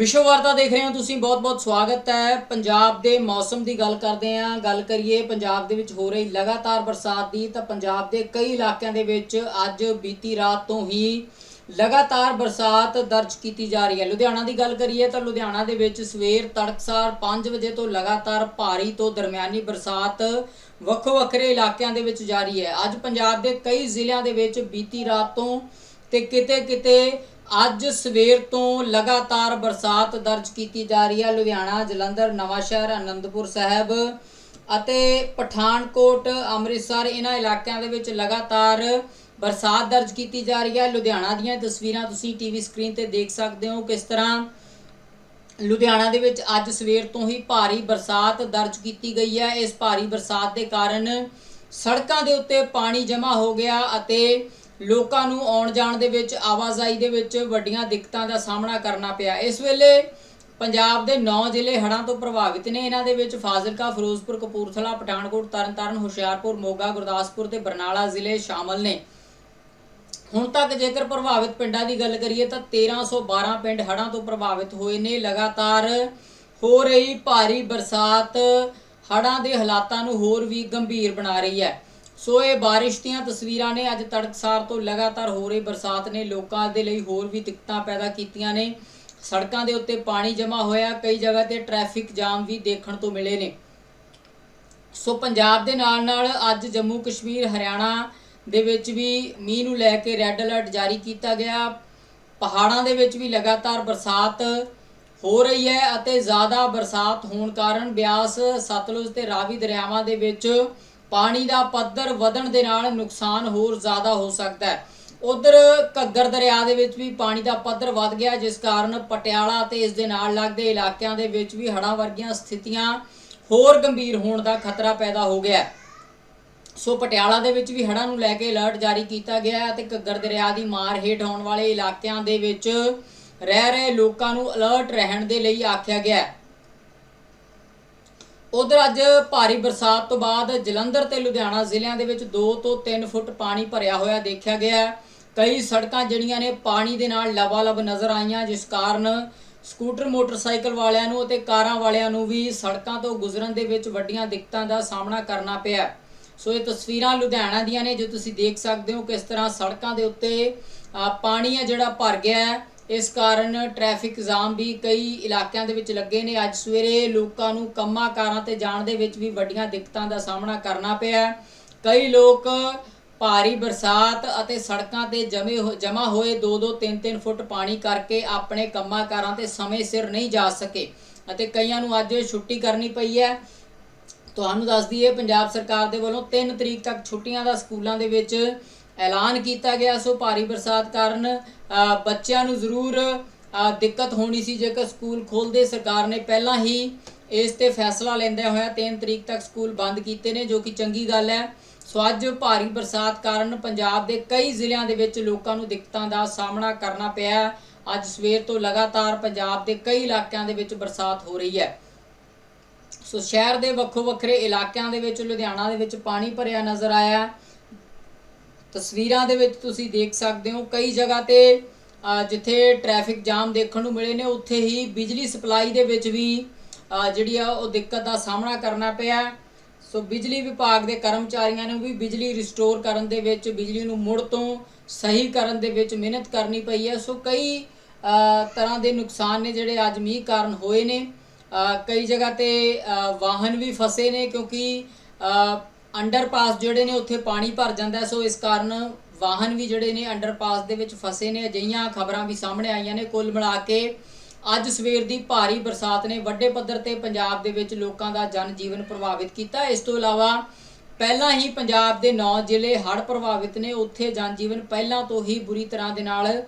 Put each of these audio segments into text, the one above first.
ਵਿਸ਼ਵ ਵਾਰਤਾ ਦੇਖ ਰਹੇ ਹੋ ਤੁਸੀਂ, ਬਹੁਤ-ਬਹੁਤ ਸਵਾਗਤ ਹੈ। ਪੰਜਾਬ ਦੇ ਮੌਸਮ ਦੀ ਗੱਲ ਕਰਦੇ ਹਾਂ। ਗੱਲ ਕਰੀਏ, ਪੰਜਾਬ ਦੇ ਵਿੱਚ ਹੋ ਰਹੀ ਲਗਾਤਾਰ ਬਰਸਾਤ ਦੀ, ਤਾਂ ਪੰਜਾਬ ਦੇ ਕਈ ਇਲਾਕਿਆਂ ਦੇ ਵਿੱਚ ਅੱਜ ਬੀਤੀ ਰਾਤ ਤੋਂ ਹੀ ਲਗਾਤਾਰ ਬਰਸਾਤ ਦਰਜ ਕੀਤੀ ਜਾ ਰਹੀ ਹੈ। ਲੁਧਿਆਣਾ ਦੀ ਗੱਲ ਕਰੀਏ, ਤਾਂ ਲੁਧਿਆਣਾ ਦੇ ਵਿੱਚ ਸਵੇਰ ਤੜਕਸਾਰ 5 ਵਜੇ ਤੋਂ ਲਗਾਤਾਰ ਭਾਰੀ ਤੋਂ ਦਰਮਿਆਨੀ ਬਰਸਾਤ ਵੱਖੋ ਵੱਖਰੇ ਇਲਾਕਿਆਂ ਦੇ ਵਿੱਚ ਜਾਰੀ ਹੈ। ਅੱਜ ਪੰਜਾਬ ਦੇ ਕਈ ਜ਼ਿਲ੍ਹਿਆਂ ਦੇ ਵਿੱਚ ਬੀਤੀ ਰਾਤ ਤੋਂ ਤੇ ਕਿਤੇ ਕਿਤੇ ਅੱਜ ਸਵੇਰ ਤੋਂ ਲਗਾਤਾਰ ਬਰਸਾਤ ਦਰਜ ਕੀਤੀ ਜਾ ਰਹੀ ਹੈ। ਲੁਧਿਆਣਾ, ਜਲੰਧਰ, ਨਵਾਂਸ਼ਹਿਰ, ਅਨੰਦਪੁਰ ਸਾਹਿਬ ਅਤੇ ਪਠਾਨਕੋਟ, ਅੰਮ੍ਰਿਤਸਰ, ਇਹਨਾਂ ਇਲਾਕਿਆਂ ਦੇ ਵਿੱਚ ਲਗਾਤਾਰ ਬਰਸਾਤ ਦਰਜ ਕੀਤੀ ਜਾ ਰਹੀ ਹੈ। ਲੁਧਿਆਣਾ ਦੀਆਂ ਤਸਵੀਰਾਂ ਤੁਸੀਂ ਟੀਵੀ ਸਕਰੀਨ ਤੇ ਦੇਖ ਸਕਦੇ ਹੋ ਕਿਸ ਤਰ੍ਹਾਂ ਲੁਧਿਆਣਾ ਦੇ ਵਿੱਚ ਅੱਜ ਸਵੇਰ ਤੋਂ ਹੀ ਭਾਰੀ ਬਰਸਾਤ ਦਰਜ ਕੀਤੀ ਗਈ ਹੈ। ਇਸ ਭਾਰੀ ਬਰਸਾਤ ਦੇ ਕਾਰਨ ਸੜਕਾਂ ਦੇ ਉੱਤੇ ਪਾਣੀ ਜਮ੍ਹਾਂ ਹੋ ਗਿਆ ਅਤੇ ਲੋਕਾਂ ਨੂੰ ਆਉਣ ਜਾਣ ਦੇ ਵਿੱਚ, ਆਵਾਜਾਈ ਦੇ ਵਿੱਚ ਵੱਡੀਆਂ ਦਿੱਕਤਾਂ ਦਾ ਸਾਹਮਣਾ ਕਰਨਾ ਪਿਆ। ਇਸ ਵੇਲੇ ਪੰਜਾਬ ਦੇ 9 ਜ਼ਿਲ੍ਹੇ ਹੜ੍ਹਾਂ ਤੋਂ ਪ੍ਰਭਾਵਿਤ ਨੇ। ਇਹਨਾਂ ਦੇ ਵਿੱਚ ਫਾਜ਼ਿਲਕਾ, ਫਿਰੋਜ਼ਪੁਰ, ਕਪੂਰਥਲਾ, ਪਠਾਨਕੋਟ, ਤਰਨਤਾਰਨ, ਹੁਸ਼ਿਆਰਪੁਰ, ਮੋਗਾ, ਗੁਰਦਾਸਪੁਰ ਤੇ ਬਰਨਾਲਾ ਜ਼ਿਲ੍ਹੇ ਸ਼ਾਮਲ ਨੇ। ਹੁਣ ਤੱਕ ਜੇਕਰ ਪ੍ਰਭਾਵਿਤ ਪਿੰਡਾਂ ਦੀ ਗੱਲ ਕਰੀਏ ਤਾਂ 1312 ਪਿੰਡ ਹੜ੍ਹਾਂ ਤੋਂ ਪ੍ਰਭਾਵਿਤ ਹੋਏ ਨੇ। ਲਗਾਤਾਰ ਹੋ ਰਹੀ ਭਾਰੀ ਬਰਸਾਤ ਹੜ੍ਹਾਂ ਦੇ ਹਾਲਾਤਾਂ ਨੂੰ ਹੋਰ ਵੀ ਗੰਭੀਰ ਬਣਾ ਰਹੀ ਹੈ। ਸੋ ਇਹ ਬਾਰਿਸ਼ ਦੀਆਂ ਤਸਵੀਰਾਂ ਨੇ। ਅੱਜ ਤੜਕਸਾਰ ਤੋਂ ਲਗਾਤਾਰ ਹੋ ਰਹੀ ਬਰਸਾਤ ਨੇ ਲੋਕਾਂ ਦੇ ਲਈ ਹੋਰ ਵੀ ਦਿੱਕਤਾਂ ਪੈਦਾ ਕੀਤੀਆਂ ਨੇ। ਸੜਕਾਂ ਦੇ ਉੱਤੇ ਪਾਣੀ ਜਮ੍ਹਾਂ ਹੋਇਆ। ਕਈ ਜਗ੍ਹਾ ਤੇ ਟ੍ਰੈਫਿਕ ਜਾਮ ਵੀ ਦੇਖਣ ਤੋਂ ਮਿਲੇ ਨੇ। ਸੋ ਪੰਜਾਬ ਦੇ ਨਾਲ ਨਾਲ ਅੱਜ ਜੰਮੂ ਕਸ਼ਮੀਰ ਹਰਿਆਣਾ ਦੇ ਵਿੱਚ ਵੀ ਮੀਂਹ ਨੂੰ ਲੈ ਕੇ ਰੈੱਡ ਅਲਰਟ ਜਾਰੀ ਕੀਤਾ ਗਿਆ। ਪਹਾੜਾਂ ਦੇ ਵਿੱਚ ਵੀ ਲਗਾਤਾਰ ਬਰਸਾਤ ਹੋ ਰਹੀ ਹੈ ਅਤੇ ਜ਼ਿਆਦਾ ਬਰਸਾਤ ਹੋਣ ਕਾਰਨ ਬਿਆਸ, ਸਤਲੁਜ ਤੇ ਰਾਵੀ ਦਰਿਆਵਾਂ ਦੇ ਵਿੱਚ ਪਾਣੀ ਦਾ ਪੱਧਰ ਵਧਣ ਦੇ ਨਾਲ ਨੁਕਸਾਨ ਹੋਰ ਜ਼ਿਆਦਾ ਹੋ ਸਕਦਾ ਹੈ। ਉਧਰ ਘੱਗਰ ਦਰਿਆ ਦੇ ਵਿੱਚ ਵੀ ਪਾਣੀ ਦਾ ਪੱਧਰ ਵੱਧ ਗਿਆ, ਜਿਸ ਕਾਰਨ ਪਟਿਆਲਾ ਤੇ ਇਸ ਦੇ ਨਾਲ ਲੱਗਦੇ ਇਲਾਕਿਆਂ ਦੇ ਵਿੱਚ ਵੀ ਹੜ੍ਹਾਂ ਵਰਗੀਆਂ ਸਥਿਤੀਆਂ ਹੋਰ ਗੰਭੀਰ ਹੋਣ ਦਾ ਖਤਰਾ ਪੈਦਾ ਹੋ ਗਿਆ ਸੋ ਪਟਿਆਲਾ ਦੇ ਵਿੱਚ ਵੀ ਹੜ੍ਹਾਂ ਨੂੰ ਲੈ ਕੇ ਅਲਰਟ ਜਾਰੀ ਕੀਤਾ ਗਿਆ ਹੈ ਤੇ ਘੱਗਰ ਦਰਿਆ ਦੀ ਮਾਰ ਹੇਠ ਆਉਣ ਵਾਲੇ ਇਲਾਕਿਆਂ ਦੇ ਵਿੱਚ ਰਹਿ ਰਹੇ ਲੋਕਾਂ ਨੂੰ ਅਲਰਟ ਰਹਿਣ ਦੇ ਲਈ ਆਖਿਆ ਗਿਆ ਹੈ। ਉਧਰ ਅੱਜ ਭਾਰੀ ਬਰਸਾਤ ਤੋਂ ਬਾਅਦ ਜਲੰਧਰ ਤੇ ਲੁਧਿਆਣਾ ਜ਼ਿਲ੍ਹਿਆਂ ਦੇ ਵਿੱਚ 2 ਤੋਂ 3 ਫੁੱਟ ਪਾਣੀ ਭਰਿਆ ਹੋਇਆ ਦੇਖਿਆ ਗਿਆ ਕਈ ਸੜਕਾਂ ਜਿਹੜੀਆਂ ਨੇ ਪਾਣੀ ਦੇ ਨਾਲ ਲਬਾਲਬ ਨਜ਼ਰ ਆਈਆਂ, ਜਿਸ ਕਾਰਨ ਸਕੂਟਰ, ਮੋਟਰਸਾਈਕਲ ਵਾਲਿਆਂ ਨੂੰ ਅਤੇ ਕਾਰਾਂ ਵਾਲਿਆਂ ਨੂੰ ਵੀ ਸੜਕਾਂ ਤੋਂ ਗੁਜ਼ਰਨ ਦੇ ਵਿੱਚ ਵੱਡੀਆਂ ਦਿੱਕਤਾਂ ਦਾ ਸਾਹਮਣਾ ਕਰਨਾ ਪਿਆ ਸੋ ਇਹ ਤਸਵੀਰਾਂ ਲੁਧਿਆਣਾ ਦੀਆਂ ਨੇ, ਜੋ ਤੁਸੀਂ ਦੇਖ ਸਕਦੇ ਹੋ ਕਿਸ ਤਰ੍ਹਾਂ ਸੜਕਾਂ ਦੇ ਉੱਤੇ ਪਾਣੀ ਆ ਜਿਹੜਾ ਭਰ ਗਿਆ ਹੈ। ਇਸ ਕਾਰਨ ਟ੍ਰੈਫਿਕ ਜਾਮ ਵੀ ਕਈ ਇਲਾਕਿਆਂ ਦੇ ਵਿੱਚ ਲੱਗੇ ਨੇ। ਅੱਜ ਸਵੇਰੇ ਲੋਕਾਂ ਨੂੰ ਕੰਮਾਂ ਕਾਰਾਂ ਤੇ ਜਾਣ ਦੇ ਵਿੱਚ ਵੀ ਵੱਡੀਆਂ ਦਿੱਕਤਾਂ ਦਾ ਸਾਹਮਣਾ ਕਰਨਾ ਪਿਆ। ਕਈ ਲੋਕ ਭਾਰੀ ਬਰਸਾਤ ਅਤੇ ਸੜਕਾਂ ਤੇ ਜਮੇ ਹੋ- ਜਮ੍ਹਾਂ ਹੋਏ 2-2 3-3 ਫੁੱਟ ਪਾਣੀ ਕਰਕੇ ਆਪਣੇ ਕੰਮਾਂ ਕਾਰਾਂ ਤੇ ਸਮੇਂ ਸਿਰ ਨਹੀਂ ਜਾ ਸਕੇ ਅਤੇ ਕਈਆਂ ਨੂੰ ਅੱਜ ਛੁੱਟੀ ਕਰਨੀ ਪਈ ਹੈ। ਤੁਹਾਨੂੰ ਦੱਸ ਦਈਏ, ਪੰਜਾਬ ਸਰਕਾਰ ਦੇ ਵੱਲੋਂ 3 ਤਰੀਕ ਤੱਕ ਛੁੱਟੀਆਂ ਦਾ ਸਕੂਲਾਂ ਦੇ ਵਿੱਚ ਐਲਾਨ ਕੀਤਾ ਗਿਆ ਸੋ ਭਾਰੀ ਬਰਸਾਤ ਕਾਰਨ ਬੱਚਿਆਂ ਨੂੰ ਜ਼ਰੂਰ ਦਿੱਕਤ ਹੋਣੀ ਸੀ ਜੇਕਰ ਸਕੂਲ ਖੋਲਦੇ ਸਰਕਾਰ ਨੇ ਪਹਿਲਾਂ ਹੀ ਇਸ ਤੇ ਫੈਸਲਾ ਲੈਂਦਿਆਂ ਹੋਇਆ 3 ਤਰੀਕ ਤੱਕ ਸਕੂਲ ਬੰਦ ਕੀਤੇ ਨੇ, ਜੋ ਕਿ ਚੰਗੀ ਗੱਲ ਹੈ। ਸੋ ਅੱਜ ਭਾਰੀ ਬਰਸਾਤ ਕਾਰਨ ਪੰਜਾਬ ਦੇ ਕਈ ਜ਼ਿਲ੍ਹਿਆਂ ਦੇ ਵਿੱਚ ਲੋਕਾਂ ਨੂੰ ਦਿੱਕਤਾਂ ਦਾ ਸਾਹਮਣਾ ਕਰਨਾ ਪਿਆ ਅੱਜ ਸਵੇਰ ਤੋਂ ਲਗਾਤਾਰ ਪੰਜਾਬ ਦੇ ਕਈ ਇਲਾਕਿਆਂ ਦੇ ਵਿੱਚ ਬਰਸਾਤ ਹੋ ਰਹੀ ਹੈ। ਸੋ ਸ਼ਹਿਰ ਦੇ ਵੱਖੋ ਵੱਖਰੇ ਇਲਾਕਿਆਂ ਦੇ ਵਿੱਚ, ਲੁਧਿਆਣਾ ਦੇ ਵਿੱਚ ਪਾਣੀ ਭਰਿਆ ਨਜ਼ਰ ਆਇਆ ਤਸਵੀਰਾਂ ਦੇ ਵਿੱਚ ਤੁਸੀਂ ਦੇਖ ਸਕਦੇ ਹੋ ਕਈ ਜਗ੍ਹਾ ਤੇ ਜਿੱਥੇ ਟ੍ਰੈਫਿਕ ਜਾਮ ਦੇਖਣ ਨੂੰ ਮਿਲੇ ਨੇ, ਉੱਥੇ ਹੀ ਬਿਜਲੀ ਸਪਲਾਈ ਦੇ ਵਿੱਚ ਵੀ ਜਿਹੜੀ ਆ ਉਹ ਦਿੱਕਤ ਦਾ ਸਾਹਮਣਾ ਕਰਨਾ ਪਿਆ। ਸੋ ਬਿਜਲੀ ਵਿਭਾਗ ਦੇ ਕਰਮਚਾਰੀਆਂ ਨੂੰ ਵੀ ਬਿਜਲੀ ਰਿਸਟੋਰ ਕਰਨ ਦੇ ਵਿੱਚ, ਬਿਜਲੀ ਨੂੰ ਮੁੜ ਤੋਂ ਸਹੀ ਕਰਨ ਦੇ ਵਿੱਚ ਮਿਹਨਤ ਕਰਨੀ ਪਈ ਹੈ। ਸੋ ਕਈ ਤਰ੍ਹਾਂ ਦੇ ਨੁਕਸਾਨ ਨੇ ਜਿਹੜੇ ਅੱਜ ਮੀਂਹ ਕਾਰਨ ਹੋਏ ਨੇ। ਕਈ ਜਗ੍ਹਾ ਤੇ ਵਾਹਨ ਵੀ ਫਸੇ ਨੇ ਕਿਉਂਕਿ ਅੰਡਰਪਾਸ ਜਿਹੜੇ ਨੇ ਉੱਥੇ ਪਾਣੀ ਭਰ ਜਾਂਦਾ ਸੋ ਇਸ ਕਾਰਨ ਵਾਹਨ ਵੀ ਜਿਹੜੇ ਨੇ ਅੰਡਰਪਾਸ ਦੇ ਵਿੱਚ ਫਸੇ ਨੇ। ਅਜਿਹੀਆਂ ਖਬਰਾਂ ਵੀ ਸਾਹਮਣੇ ਆਈਆਂ ਨੇ। ਕੁੱਲ ਮਿਲਾ ਕੇ ਅੱਜ ਸਵੇਰ ਦੀ ਭਾਰੀ ਬਰਸਾਤ ਨੇ ਵੱਡੇ ਪੱਧਰ ਤੇ ਪੰਜਾਬ ਦੇ ਵਿੱਚ ਲੋਕਾਂ ਦਾ ਜਨ ਜੀਵਨ ਪ੍ਰਭਾਵਿਤ ਕੀਤਾ। ਇਸ ਤੋਂ ਇਲਾਵਾ ਪਹਿਲਾਂ ਹੀ ਪੰਜਾਬ ਦੇ 9 ਜ਼ਿਲ੍ਹੇ ਹੜ੍ਹ ਪ੍ਰਭਾਵਿਤ ਨੇ। ਉੱਥੇ ਜਨ ਜੀਵਨ ਪਹਿਲਾਂ ਤੋਂ ਹੀ ਬੁਰੀ ਤਰ੍ਹਾਂ ਦੇ ਨਾਲ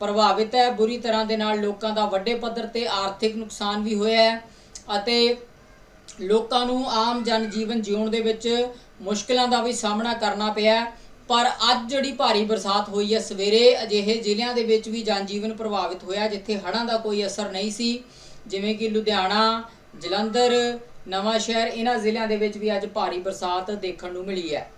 ਪ੍ਰਭਾਵਿਤ ਹੈ। ਬੁਰੀ ਤਰ੍ਹਾਂ ਦੇ ਨਾਲ ਲੋਕਾਂ ਦਾ ਵੱਡੇ ਪੱਧਰ ਤੇ ਆਰਥਿਕ ਨੁਕਸਾਨ ਵੀ ਹੋਇਆ ਹੈ ਅਤੇ ਲੋਕਾਂ ਨੂੰ ਆਮ ਜਨ ਜੀਵਨ ਜਿਉਣ ਦੇ ਵਿੱਚ ਮੁਸ਼ਕਲਾਂ ਦਾ ਵੀ ਸਾਹਮਣਾ ਕਰਨਾ ਪਿਆ ਪਰ ਅੱਜ ਜਿਹੜੀ ਭਾਰੀ ਬਰਸਾਤ ਹੋਈ ਹੈ, ਸਵੇਰੇ ਅਜਿਹੇ ਜ਼ਿਲ੍ਹਿਆਂ ਦੇ ਵਿੱਚ ਵੀ ਜਨ ਜੀਵਨ ਪ੍ਰਭਾਵਿਤ ਹੋਇਆ, ਜਿੱਥੇ ਹੜ੍ਹਾਂ ਦਾ ਕੋਈ ਅਸਰ ਨਹੀਂ ਸੀ। ਜਿਵੇਂ ਕਿ ਲੁਧਿਆਣਾ, ਜਲੰਧਰ ਨਵਾਂ ਸ਼ਹਿਰ ਇਹਨਾਂ ਜ਼ਿਲ੍ਹਿਆਂ ਦੇ ਵਿੱਚ ਵੀ ਅੱਜ ਭਾਰੀ ਬਰਸਾਤ ਦੇਖਣ ਨੂੰ ਮਿਲੀ ਹੈ।